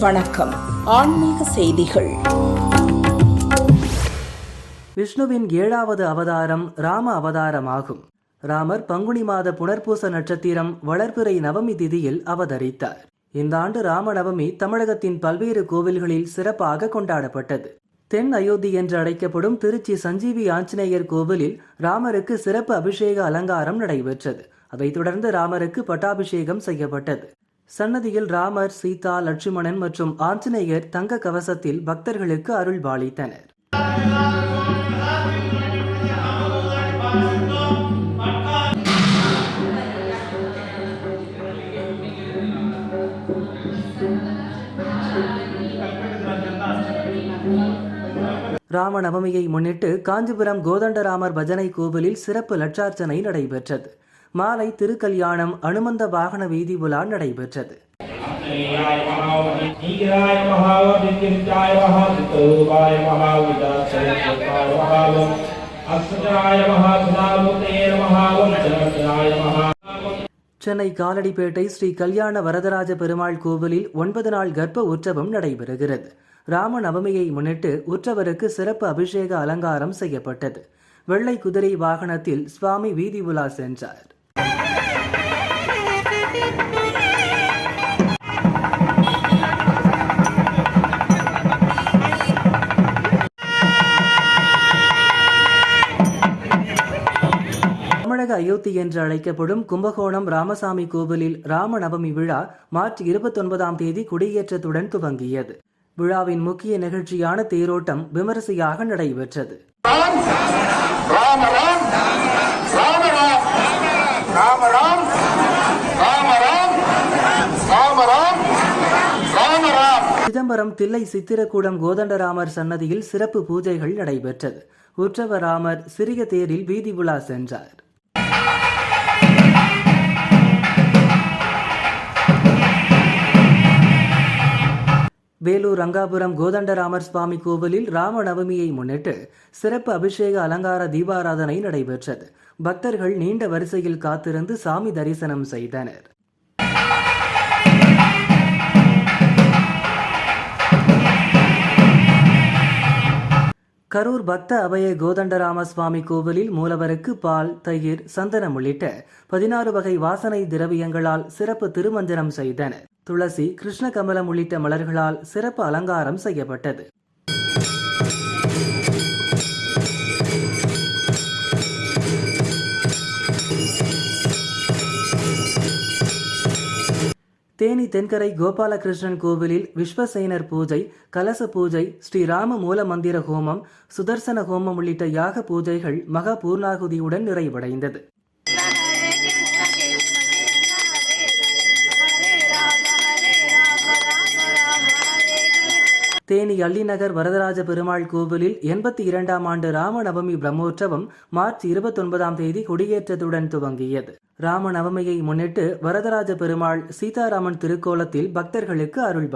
வணக்கம். ஆன்மீக செய்திகள். விஷ்ணுவின் ஏழாவது அவதாரம் ராம அவதாரமாகும். ராமர் பங்குனி மாத புனர்பூச நட்சத்திரம் வளர்பிறை நவமி திதியில் அவதரித்தார். இந்த ஆண்டு ராம நவமி தமிழகத்தின் பல்வேறு கோவில்களில் சிறப்பாக கொண்டாடப்பட்டது. தென் அயோத்தி என்று அழைக்கப்படும் திருச்சி சஞ்சீவி ஆஞ்சநேயர் கோவிலில் ராமருக்கு சிறப்பு அபிஷேக அலங்காரம் நடைபெற்றது. அதைத் தொடர்ந்து ராமருக்கு பட்டாபிஷேகம் செய்யப்பட்டது. சன்னதியில் ராமர் சீதா லட்சுமணன் மற்றும் ஆஞ்சநேயர் தங்க கவசத்தில் பக்தர்களுக்கு அருள் பாலித்தனர். ராமநவமியை முன்னிட்டு காஞ்சிபுரம் கோதண்டராமர் பஜனை கோவிலில் சிறப்பு லட்சார்ச்சனை நடைபெற்றது. மாலை திருக்கல்யாணம் அனுமந்த வாகன வீதி உலா நடைபெற்றது. சென்னை காலடிப்பேட்டை ஸ்ரீ கல்யாண வரதராஜ பெருமாள் கோவிலில் ஒன்பது நாள் கர்ப்ப உற்சவம் நடைபெறுகிறது. ராம நவமியை முன்னிட்டு உற்சவருக்கு சிறப்பு அபிஷேக அலங்காரம் செய்யப்பட்டது. வெள்ளை குதிரை வாகனத்தில் சுவாமி வீதி உலா சென்றார். தமிழக அயோத்தி என்று அழைக்கப்படும் கும்பகோணம் ராமசாமி கோவிலில் ராம நவமி விழா மார்ச் இருபத்தொன்பதாம் தேதி கொடியேற்றத்துடன் துவங்கியது. விழாவின் முக்கிய நிகழ்ச்சியான தேரோட்டம் விமரிசையாக நடைபெற்றது. ராமராம் ராமராம் ராமராம் ராமராம். சிதம்பரம் தில்லை சித்திரக்கூடம் கோதண்டராமர் சன்னதியில் சிறப்பு பூஜைகள் நடைபெற்றது. உற்சவ சிறிய தேரில் வீதி உலா சென்றார். வேலூர் ரங்காபுரம் கோதண்டராமர் சுவாமி கோவிலில் ராமநவமியை முன்னிட்டு சிறப்பு அபிஷேக அலங்கார தீபாராதனை நடைபெற்றது. பக்தர்கள் நீண்ட வரிசையில் காத்திருந்து சாமி தரிசனம் செய்தனர். கரூர் பக்த அபய கோதண்டராம சுவாமி கோவிலில் மூலவருக்கு பால் தயிர் சந்தனம் உள்ளிட்ட பதினாறு வகை வாசனை திரவியங்களால் சிறப்பு திருமஞ்சனம் செய்தனர். துளசி கிருஷ்ண கமலம் உள்ளிட்ட மலர்களால் சிறப்பு அலங்காரம் செய்யப்பட்டது. தேனி தென்கரை கோபாலகிருஷ்ணன் கோவிலில் விஸ்வசேனர் பூஜை கலச பூஜை ஸ்ரீராம மூல மந்திர ஹோமம் சுதர்சன ஹோமம் உள்ளிட்ட யாக பூஜைகள் மகா பூர்ணாகுதியுடன் நிறைவடைந்தது. தேனி அள்ளிநகர் வரதராஜ பெருமாள் கோவிலில் எண்பத்தி இரண்டாம் ஆண்டு ராமநவமி பிரம்மோற்சவம் மார்ச் இருபத்தொன்பதாம் தேதி கொடியேற்றத்துடன் துவங்கியது. ராமநவமியை முன்னிட்டு வரதராஜ பெருமாள் சீதாராமன் திருக்கோலத்தில் பக்தர்களுக்கு அருள்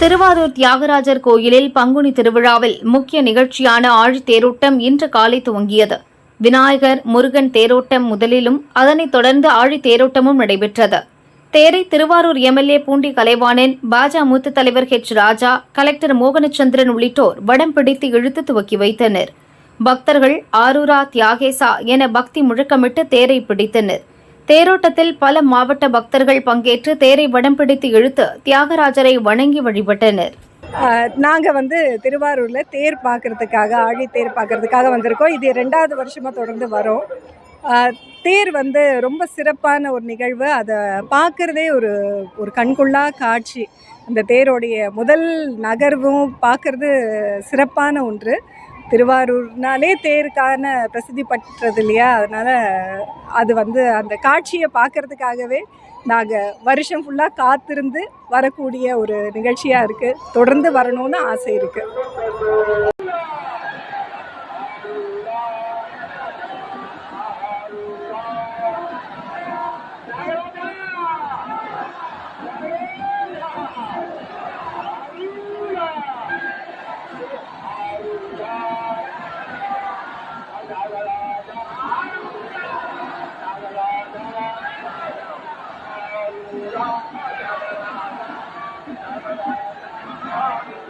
திருவாரூர் தியாகராஜர் கோயிலில் பங்குனி திருவிழாவில் முக்கிய நிகழ்ச்சியான ஆழி தேரோட்டம் இன்று காலை துவங்கியது. விநாயகர் முருகன் தேரோட்டம் முதலிலும் அதனைத் தொடர்ந்து ஆழி தேரோட்டமும் நடைபெற்றது. தேரை திருவாரூர் எம்எல்ஏ பூண்டி கலைவாணன் பாஜக மூத்த தலைவர் ஹெச். ராஜா கலெக்டர் மோகனச்சந்திரன் உள்ளிட்டோர் வடம் பிடித்து இழுத்து துவக்கி வைத்தனர். பக்தர்கள் ஆரூரா தியாகேசா என பக்தி முழக்கமிட்டு தேரை பிடித்தனர். தேரோட்டத்தில் பல மாவட்ட பக்தர்கள் பங்கேற்று தேரை வடம் பிடித்து இழுத்து தியாகராஜரை வணங்கி வழிபட்டனர். நாங்கள் வந்து திருவாரூரில் தேர் பார்க்குறதுக்காக ஆழி தேர் பார்க்குறதுக்காக வந்திருக்கோம். இது ரெண்டாவது வருஷமாக தொடர்ந்து வரோம். தேர் வந்து ரொம்ப சிறப்பான ஒரு நிகழ்வு. அதை பார்க்குறதே ஒரு ஒரு கண்கொள்ளா காட்சி. அந்த தேரோடைய முதல் நகர்வும் பார்க்குறது சிறப்பான ஒன்று. திருவாரூர்னாலே தேருக்கான பிரசித்தி பெற்றது இல்லையா? அதனால் அது வந்து அந்த காட்சியை பார்க்கறதுக்காகவே நாங்கள் வருஷம் ஃபுல்லாக காத்திருந்து வரக்கூடிய ஒரு நிகழ்ச்சியாக இருக்குது தொடர்ந்து வரணும்னு ஆசை இருக்குது Thank you.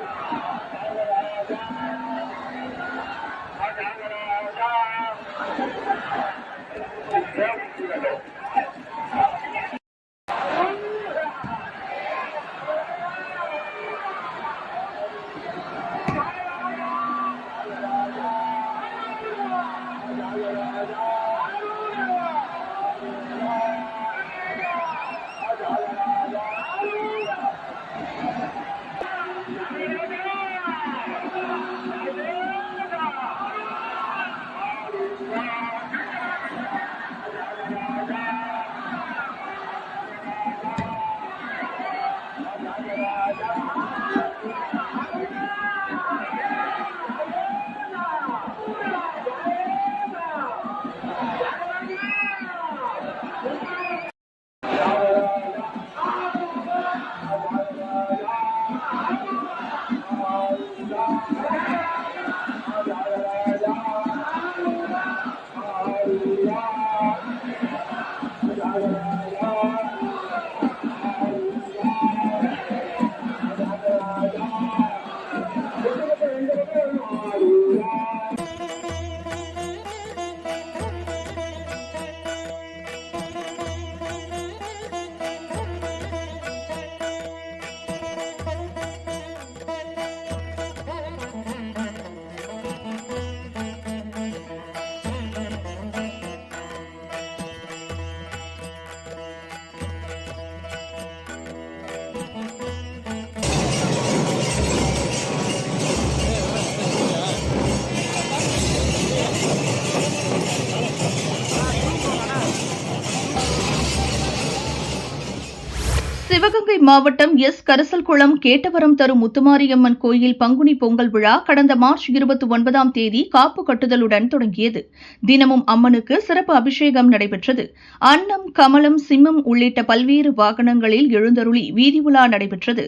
சிவகங்கை மாவட்டம் எஸ். கரசல்குளம் கேட்டவரம் தரும் முத்துமாரியம்மன் கோயில் பங்குனி பொங்கல் விழா கடந்த மார்ச் இருபத்தி ஒன்பதாம் தேதி காப்பு கட்டுதலுடன் தொடங்கியது. தினமும் அம்மனுக்கு சிறப்பு அபிஷேகம் நடைபெற்றது. அன்னம் கமலம் சிம்மம் உள்ளிட்ட பல்வேறு வாகனங்களில் எழுந்தருளி வீதி உலா நடைபெற்றது.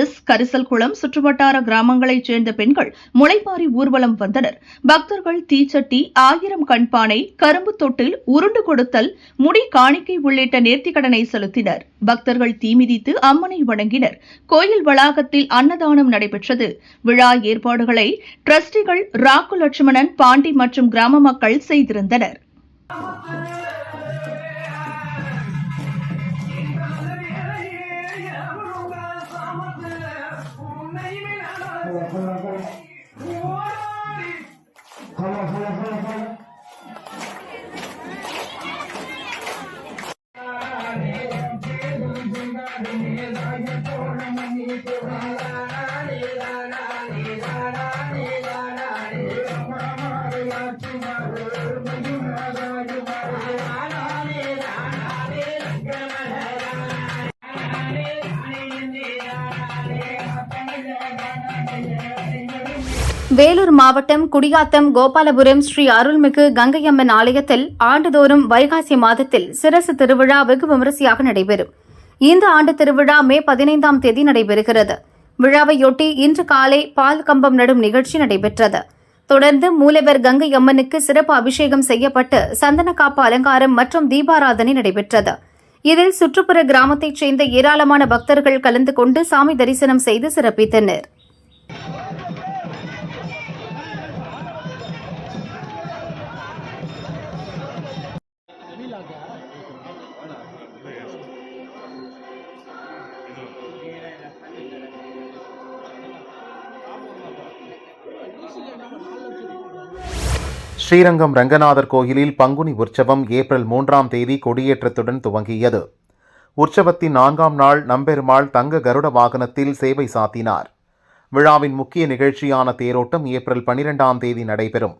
எஸ். கரிசல்குளம் சுற்றுவட்டார கிராமங்களைச் சேர்ந்த பெண்கள் முளைப்பாரி ஊர்வலம் வந்தனர். பக்தர்கள் தீச்சட்டி ஆயிரம் கண்பானை கரும்பு தொட்டில் உருண்டு கொடுத்தல் முடி காணிக்கை உள்ளிட்ட நேர்த்திக்கடனை செலுத்தினர். பக்தர்கள் தீமிதி தீமிதித்து அம்மனை வணங்கினர். கோயில் வளாகத்தில் அன்னதானம் நடைபெற்றது. விழா ஏற்பாடுகளை டிரஸ்டிகள் ராக்கு லட்சுமணன் பாண்டி மற்றும் கிராம மக்கள் செய்திருந்தனர். வேலூர் மாவட்டம் குடியாத்தம் கோபாலபுரம் ஸ்ரீ அருள்மிகு கங்கையம்மன் ஆலயத்தில் ஆண்டுதோறும் வைகாசி மாதத்தில் சிரசு திருவிழா வெகு விமரிசையாக நடைபெறும். இந்த ஆண்டு திருவிழா மே பதினைந்தாம் தேதி நடைபெறுகிறது. விழாவையொட்டி இன்று காலை பால் கம்பம் நடும் நிகழ்ச்சி நடைபெற்றது. தொடர்ந்து மூலவர் கங்கை அம்மனுக்கு சிறப்பு அபிஷேகம் செய்யப்பட்டு சந்தன காப்பு அலங்காரம் மற்றும் தீபாராதனை நடைபெற்றது. இதில் சுற்றுப்புற கிராமத்தைச் சேர்ந்த ஏராளமான பக்தர்கள் கலந்து கொண்டு சாமி தரிசனம் செய்து சிறப்பித்தனர். ஸ்ரீரங்கம் ரங்கநாதர் கோயிலில் பங்குனி உற்சவம் ஏப்ரல் மூன்றாம் தேதி கொடியேற்றத்துடன் துவங்கியது. உற்சவத்தின் நான்காம் நாள் நம்பெருமாள் தங்க கருட வாகனத்தில் சேவை சாத்தினார். விழாவின் முக்கிய நிகழ்ச்சியான தேரோட்டம் ஏப்ரல் பனிரெண்டாம் தேதி நடைபெறும்.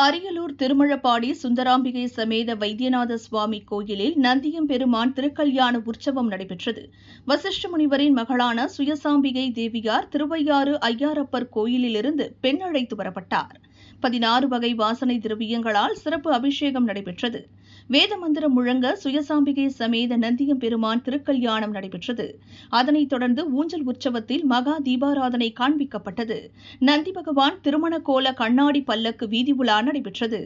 அரியலூர் திருமழப்பாடி சுந்தராம்பிகை சமேத வைத்தியநாத சுவாமி கோயிலில் நந்தியம் பெருமான் திருக்கல்யாண உற்சவம் நடைபெற்றது. வசிஷ்ட முனிவரின் மகளான சுயசாம்பிகை தேவியார் திருவையாறு ஐயாரப்பர் கோயிலிலிருந்து பெண் அழைத்து வரப்பட்டார். பதினாறு வகை வாசனை திரவியங்களால் சிறப்பு அபிஷேகம் நடைபெற்றது. வேத மந்திரம் முழங்க சுயசாம்பிகை சமேத நந்தியம் பெருமான் திருக்கல்யாணம் நடைபெற்றது அதனைத் தொடர்ந்து ஊஞ்சல் உற்சவத்தில் மகா தீபாராதனை காண்பிக்கப்பட்டது நந்தி பகவான் திருமண கோல கண்ணாடி பல்லக்கு வீதி உலா நடைபெற்றது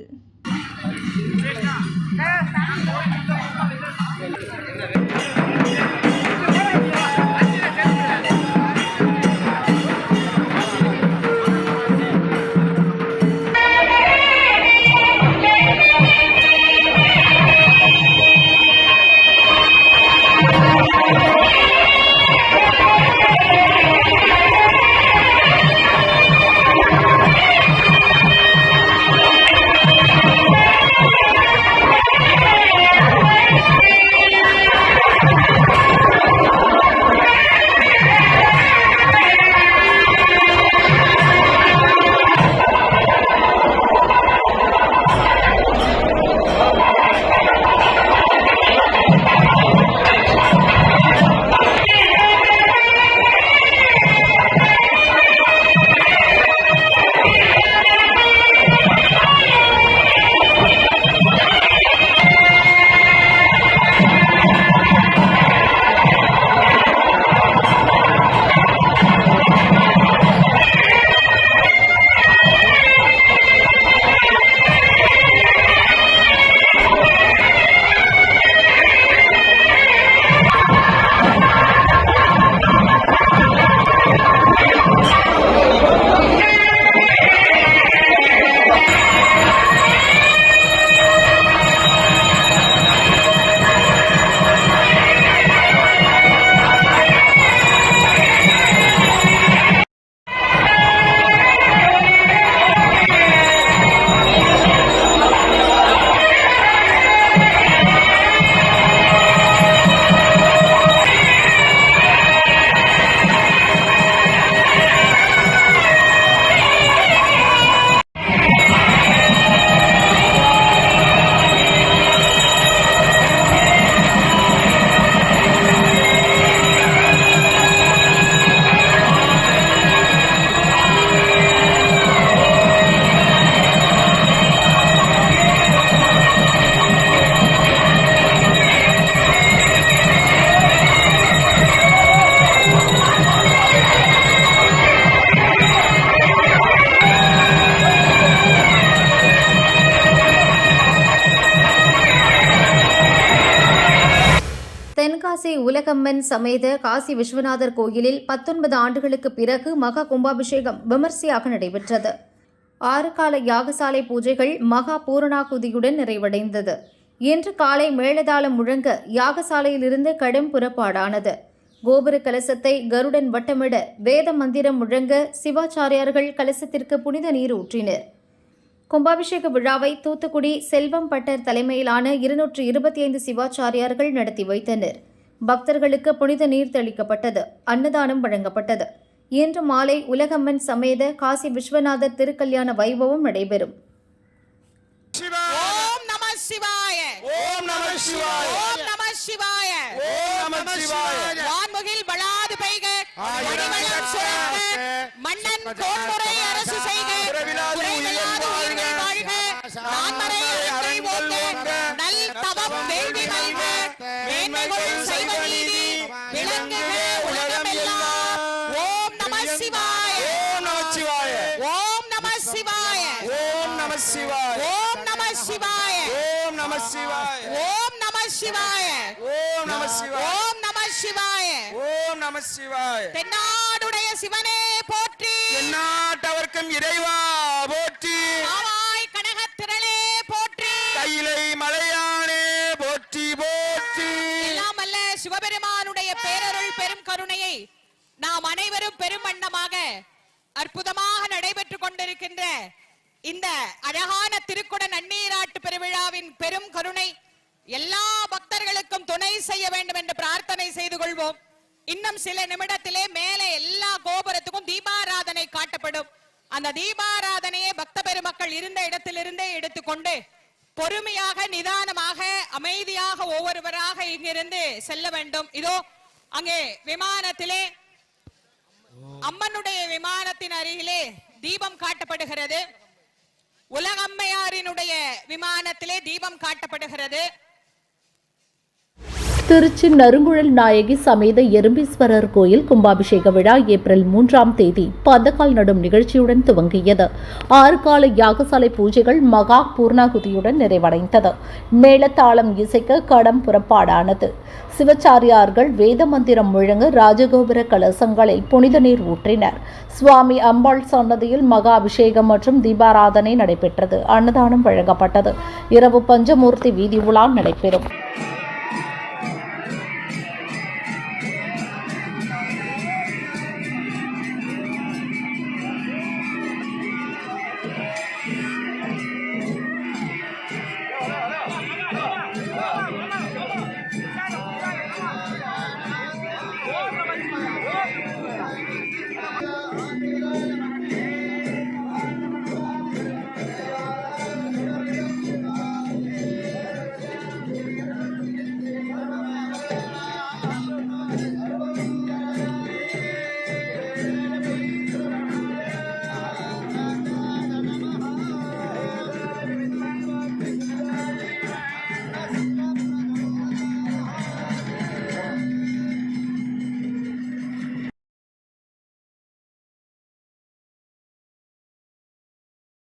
தென்காசி உலகம்மன் சமேத காசி விஸ்வநாதர் கோயிலில் பத்தொன்பது ஆண்டுகளுக்கு பிறகு மகா கும்பாபிஷேகம் விமர்சையாக நடைபெற்றது. ஆறு கால யாகசாலை பூஜைகள் மகா பூரணாகுதியுடன் நிறைவடைந்தது. இன்று காலை மேளதாளம் முழங்க யாகசாலையிலிருந்து கடும் புறப்பாடானது. கோபுர கலசத்தை கருடன் வட்டமிட வேத மந்திரம் முழங்க சிவாச்சாரியார்கள் கலசத்திற்கு புனித நீர் ஊற்றினர். கும்பாபிஷேக விழாவை தூத்துக்குடி செல்வம் பட்டர் தலைமையிலான இருநூற்று இருபத்தி ஐந்து சிவாச்சாரியார்கள் நடத்தி வைத்தனர். பக்தர்களுக்கு புனித நீர் தெளிக்கப்பட்டது அன்னதானம் வழங்கப்பட்டது. இன்று மாலை உலகம்மன் சமேத காசி விஸ்வநாதர் திருக்கல்யாண வைபவம் நடைபெறும். ஓம் நம சிவாய. ஓம் நம சிவாய. ஓம் நம சிவாய வான்முகில் வளாது பெய்க. மன்னன் கோன்முறை அரசு செய்க. நல் தவம் வேள்வி மல்க. மேன்மைகள் செய்வ நீதி. விளங்குக உலகமெல்லாம் ஓம் நம சிவாய ஓம் நம சிவாய ஓம் நம சிவாய ஓம் நம சிவாய ஓம் நம சிவாய ஓம் நம சிவாய ஓம் சிவாய ஓம் நம சிவாய ஓம் நம சிவாய ஓம் நம சிவாய தென்னாடுடைய சிவனே போற்றி. எந்நாட்டவர்க்கும் இறைவா போற்றி. ஆவாய் கனகத் திரளே போற்றி. கையிலை மலையானே போற்றி போற்றி. எல்லாம் அல்ல சிவபெருமானுடைய பேரருள் பெரும் கருணையை நாம் அனைவரும் பெரும் வண்ணமாக அற்புதமாக நடைபெற்றுக் கொண்டிருக்கின்ற இந்த அழகான திருக்குட நன்னீராட்டு பெருவிழாவின் பெரும் கருணை எல்லா பக்தர்களுக்கும் துணை செய்ய வேண்டும் என்று பிரார்த்தனை செய்து கொள்வோம். இன்னும் சில நிமிடத்திலே மேலே எல்லா கோபுரத்துக்கும் தீபாராதனை காட்டப்படும். அந்த தீபாராதனையை பக்த பெருமக்கள் இருந்த இடத்திலிருந்தே எடுத்துக்கொண்டு பொறுமையாக நிதானமாக அமைதியாக ஒவ்வொருவராக இங்கிருந்து செல்ல வேண்டும். இதோ அங்கே விமானத்திலே அம்மனுடைய விமானத்தின் அருகிலே தீபம் காட்டப்படுகிறது. உலகம்மையாரினுடைய விமானத்திலே தீபம் காட்டப்படுகிறது. திருச்சி நறுங்குழல் நாயகி சமேத எறும்பீஸ்வரர் கோயில் கும்பாபிஷேக விழா ஏப்ரல் மூன்றாம் தேதி பந்தக்கால் நடும் நிகழ்ச்சியுடன் துவங்கியது. ஆறு கால யாகசாலை பூஜைகள் மகா பூர்ணாகுதியுடன் நிறைவடைந்தது. மேளத்தாளம் இசைக்க கடம் புறப்பாடானது. சிவச்சாரியார்கள் வேத மந்திரம் முழங்க ராஜகோபுர கலசங்களில் புனித நீர் ஊற்றினர். சுவாமி அம்பாள் சன்னதியில் மகா அபிஷேகம் மற்றும் தீபாராதனை நடைபெற்றது. அன்னதானம் வழங்கப்பட்டது. இரவு பஞ்சமூர்த்தி வீதி உலா நடைபெறும்.